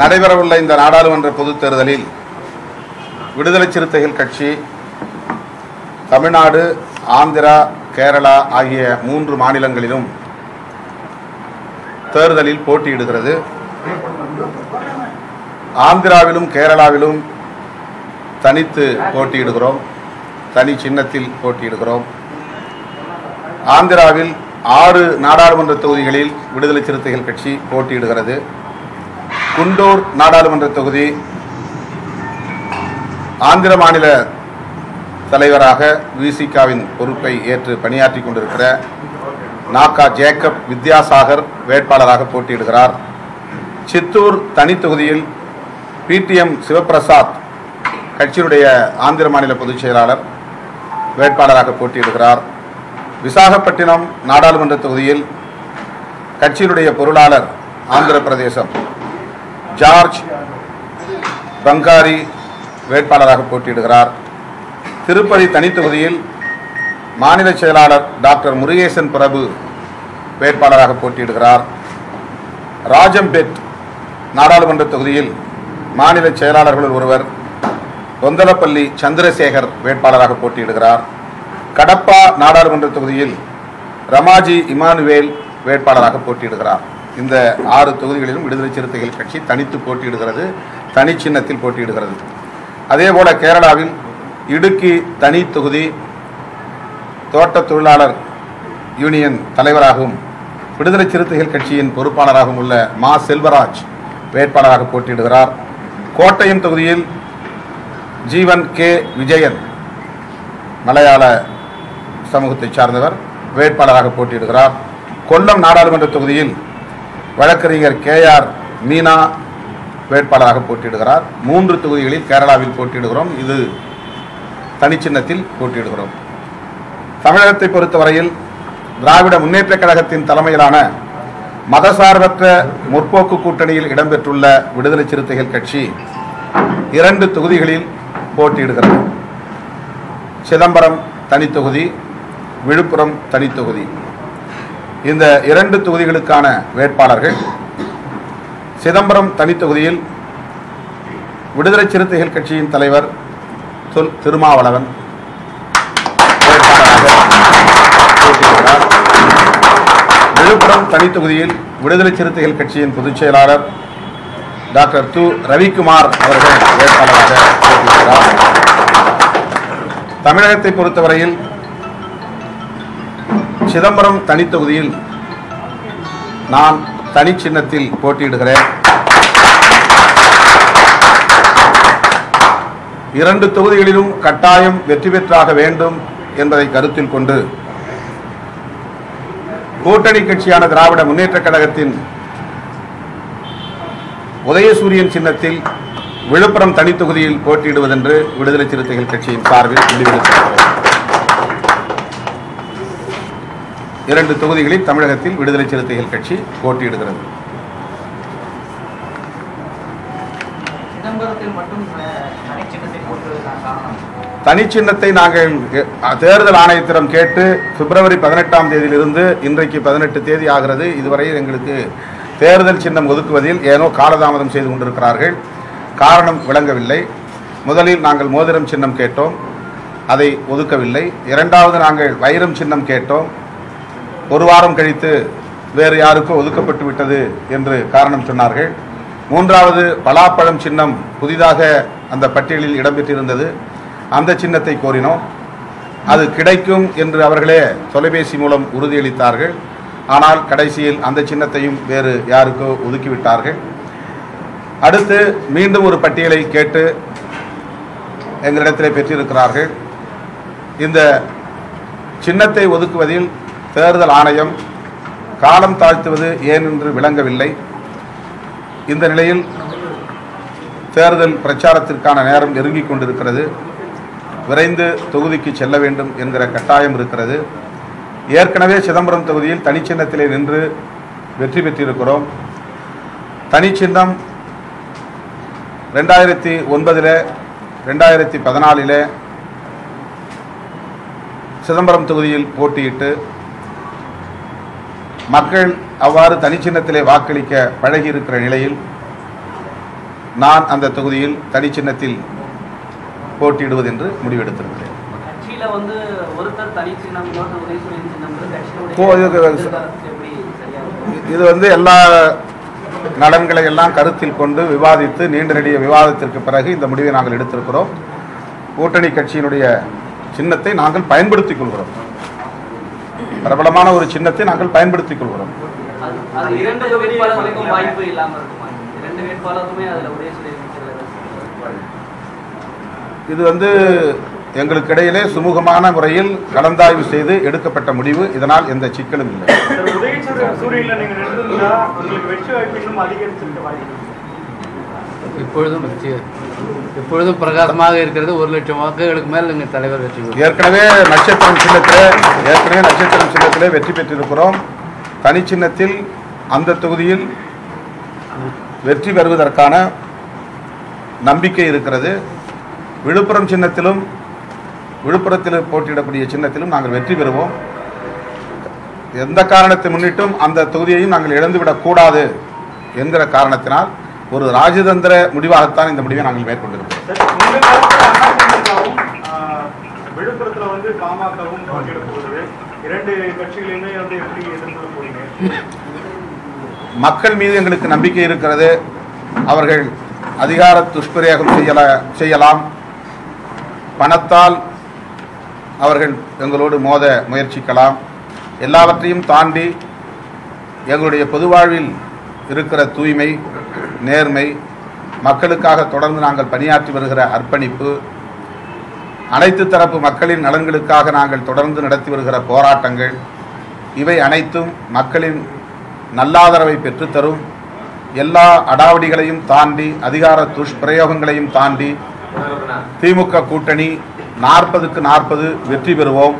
நடைபெறவுள்ள இந்த நாடாளுமன்ற பொதுத் தேர்தலில் விடுதலை சிறுத்தைகள் கட்சி தமிழ்நாடு ஆந்திரா கேரளா ஆகிய மூன்று மாநிலங்களிலும் தேர்தலில் போட்டியிடுகிறது. ஆந்திராவிலும் கேரளாவிலும் தனித்து போட்டியிடுகிறோம். தனி சின்னத்தில் போட்டியிடுகிறோம். ஆந்திராவில் ஆறு நாடாளுமன்ற தொகுதிகளில் விடுதலை சிறுத்தைகள் கட்சி போட்டியிடுகிறது. குண்டூர் நாடாளுமன்ற தொகுதி ஆந்திர மாநில தலைவராக விசிகாவின் பொறுப்பை ஏற்று பணியாற்றி கொண்டிருக்கிற நாக்கா ஜேக்கப் வித்யாசாகர் வேட்பாளராக போட்டியிடுகிறார். சித்தூர் தனி தொகுதியில் பிடிஎம் சிவபிரசாத் கட்சியினுடைய ஆந்திர மாநில பொதுச் செயலாளர் வேட்பாளராக போட்டியிடுகிறார். விசாகப்பட்டினம் நாடாளுமன்ற தொகுதியில் கட்சியினுடைய பொருளாளர் ஆந்திர பிரதேசம் ஜார்ஜ் பங்காரி வேட்பாளராக போட்டியிடுகிறார். திருப்பதி தனித்தொகுதியில் மாநில செயலாளர் டாக்டர் முருகேசன் பிரபு வேட்பாளராக போட்டியிடுகிறார். ராஜம்பெட் நாடாளுமன்ற தொகுதியில் மாநில செயலாளர்களில் ஒருவர் கொந்தலப்பள்ளி சந்திரசேகர் வேட்பாளராக போட்டியிடுகிறார். கடப்பா நாடாளுமன்ற தொகுதியில் ரமாஜி இமானுவேல் வேட்பாளராக போட்டியிடுகிறார். இந்த ஆறு தொகுதிகளிலும் விடுதலை சிறுத்தைகள் கட்சி தனித்து போட்டியிடுகிறது தனி சின்னத்தில் போட்டியிடுகிறது. அதேபோல கேரளாவில் இடுக்கி தனி தொகுதி தோட்ட தொழிலாளர் யூனியன் தலைவராகவும் விடுதலை சிறுத்தைகள் கட்சியின் பொறுப்பாளராகவும் உள்ள மா. செல்வராஜ் வேட்பாளராக போட்டியிடுகிறார். கோட்டயம் தொகுதியில் ஜீவன் கே. விஜயன் மலையாள சமூகத்தைச் சார்ந்தவர் வேட்பாளராக போட்டியிடுகிறார். கொல்லம் நாடாளுமன்ற தொகுதியில் வழக்கறிஞர் கே ஆர் மீனா வேட்பாளராக போட்டியிடுகிறார். மூன்று தொகுதிகளில் கேரளாவில் போட்டியிடுகிறோம். இது தனிச்சின்னத்தில் போட்டியிடுகிறோம். தமிழகத்தை பொறுத்தவரையில் திராவிட முன்னேற்ற கழகத்தின் தலைமையிலான மதசார்பற்ற முற்போக்கு கூட்டணியில் இடம்பெற்றுள்ள விடுதலை சிறுத்தைகள் கட்சி இரண்டு தொகுதிகளில் போட்டியிடுகிறது. சிதம்பரம் தனித்தொகுதி விழுப்புரம் தனித்தொகுதி. இந்த இரண்டு தொகுதிகளுக்கான வேட்பாளர்கள் சிதம்பரம் தனித்தொகுதியில் விடுதலை சிறுத்தைகள் கட்சியின் தலைவர் சொல் திருமாவளவன் வேட்பாளராக விழுப்புரம் தனித்தொகுதியில் விடுதலை சிறுத்தைகள் கட்சியின் பொதுச் செயலாளர் டாக்டர் து ரவிக்குமார் அவர்கள் வேட்பாளராக போட்டியிடுகிறார். தமிழகத்தை பொறுத்தவரையில் சிதம்பரம் தனித்தொகுதியில் நான் தனி சின்னத்தில் போட்டியிடுகிறேன். இரண்டு தொகுதிகளிலும் கட்டாயம் வெற்றி பெற்றாக வேண்டும் என்பதை கருத்தில் கொண்டு கூட்டணி கட்சியான திராவிட முன்னேற்றக் கழகத்தின் உதயசூரியன் சின்னத்தில் விழுப்புரம் தனித்தொகுதியில் போட்டியிடுவதென்று விடுதலை சிறுத்தைகள் கட்சியின் சார்பில் முடிவெடுத்திருக்கிறோம் இரண்டு தொகுதிகளில் தமிழகத்தில் விடுதலை சிறுத்தைகள் கட்சி போட்டியிடுகிறது. தனிச்சின்னத்தை நாங்கள் தேர்தல் ஆணையத்திடம் கேட்டு பிப்ரவரி பதினெட்டாம் தேதியிலிருந்து இன்றைக்கு பதினெட்டு தேதி ஆகிறது. இதுவரையில் எங்களுக்கு தேர்தல் சின்னம் ஒதுக்குவதில் ஏனோ காலதாமதம் செய்து கொண்டிருக்கிறார்கள். காரணம் விளங்கவில்லை. முதலில் நாங்கள் மோதிரம் சின்னம் கேட்டோம். அதை ஒதுக்கவில்லை. இரண்டாவது நாங்கள் வைரம் சின்னம் கேட்டோம். ஒரு வாரம் கழித்து வேறு யாருக்கோ ஒதுக்கப்பட்டு விட்டது என்று காரணம் சொன்னார்கள். மூன்றாவது பலாப்பழம் சின்னம் புதிதாக அந்த பட்டியலில் இடம்பெற்றிருந்தது. அந்த சின்னத்தை கோரினோம். அது கிடைக்கும் என்று அவர்களே தொலைபேசி மூலம் உறுதியளித்தார்கள். ஆனால் கடைசியில் அந்த சின்னத்தையும் வேறு யாருக்கோ ஒதுக்கிவிட்டார்கள். அடுத்து மீண்டும் ஒரு பட்டியலை கேட்டு எங்களிடத்திலே பெற்றிருக்கிறார்கள். இந்த சின்னத்தை ஒதுக்குவதில் தேர்தல் ஆணையம் காலம் தாழ்த்துவது ஏன் என்று விளங்கவில்லை. இந்த நிலையில் தேர்தல் பிரச்சாரத்திற்கான நேரம் நெருங்கிக் கொண்டிருக்கிறது. விரைந்து தொகுதிக்கு செல்ல வேண்டும் என்கிற கட்டாயம் இருக்கிறது. ஏற்கனவே சிதம்பரம் தொகுதியில் தனிச்சின்னத்திலே நின்று வெற்றி பெற்றிருக்கிறோம். தனிச்சின்னம் ரெண்டாயிரத்தி ஒன்பதில் ரெண்டாயிரத்தி பதினாலில் சிதம்பரம் தொகுதியில் போட்டியிட்டு மக்கள் அவ்வாறு தனிச்சின்னத்திலே வாக்களிக்க பழகி இருக்கிற நிலையில் நான் அந்த தொகுதியில் தனிச்சின்னத்தில் போட்டியிடுவது என்று முடிவெடுத்திருக்கிறேன்? இது வந்து எல்லா நலன்களை எல்லாம் கருத்தில் கொண்டு விவாதித்து நீண்ட நெடிய விவாதத்திற்கு பிறகு இந்த முடிவை நாங்கள் எடுத்திருக்கிறோம். கூட்டணி கட்சியினுடைய சின்னத்தை நாங்கள் பயன்படுத்திக் கொள்கிறோம். பிரபலமான ஒரு சின்னத்தை நாங்கள் பயன்படுத்திக் கொள்கிறோம். அது- அது இரண்டு வேட்பாளர்களுக்கும் வாய்ப்பு இல்லாம இருக்குமா? இரண்டு வேட்பாளருக்குமே அதுல உதயசூரியன் நிற்கிறது இது வந்து எங்களுக்கு இடையிலே சுமூகமான முறையில் கலந்தாய்வு செய்து எடுக்கப்பட்ட முடிவு. இதனால் எந்த சிக்கலும் இல்லை. இப்பொழுதும் வெற்றி. இப்பொழுதும் பிரகாசமாக இருக்கிறது ஒரு லட்சம் வாக்குகளுக்கு மேல் எங்கள் தலைவர் வெற்றி ஏற்கனவே நட்சத்திரம் சின்னத்திலே ஏற்கனவே நட்சத்திரம் சின்னத்திலே வெற்றி பெற்றிருக்கிறோம். தனி சின்னத்தில் அந்த தொகுதியில் வெற்றி பெறுவதற்கான நம்பிக்கை இருக்கிறது. விழுப்புரம் சின்னத்திலும் விழுப்புரத்தில் போட்டியிடக்கூடிய சின்னத்திலும் நாங்கள் வெற்றி பெறுவோம். எந்த காரணத்தை முன்னிட்டும் அந்த தொகுதியையும் நாங்கள் இழந்துவிடக்கூடாது என்கிற காரணத்தினால் ஒரு ராஜதந்திர முடிவாகத்தான் இந்த முடிவை நாங்கள் மேற்கொண்டிருக்கிறோம். விழுப்புரத்துல வந்து பாமகவும் போட்டியிட போகுது இரண்டு கட்சிகளையுமே வந்து எப்படி எதிர்கொள்ள போறீங்க? மக்கள் மீது எங்களுக்கு நம்பிக்கை இருக்கிறது. அவர்கள் அதிகார துஷ்பிரயோகம் செய்யல செய்யலாம். பணத்தால் அவர்கள் எங்களோடு மோத முயற்சிக்கலாம். எல்லாவற்றையும் தாண்டி எங்களுடைய பொது வாழ்வில் இருக்கிற தூய்மை நேர்மை மக்களுக்காக தொடர்ந்து நாங்கள் பணியாற்றி வருகிற அர்ப்பணிப்பு அனைத்து தரப்பு மக்களின் நலன்களுக்காக நாங்கள் தொடர்ந்து நடத்தி வருகிற போராட்டங்கள் இவை அனைத்தும் மக்களின் நல்லாதரவை பெற்றுத்தரும் எல்லா அடாவடிகளையும் தாண்டி அதிகார துஷ்பிரயோகங்களையும் தாண்டி திமுக கூட்டணி நாற்பதுக்கு நாற்பது வெற்றி பெறுவோம்.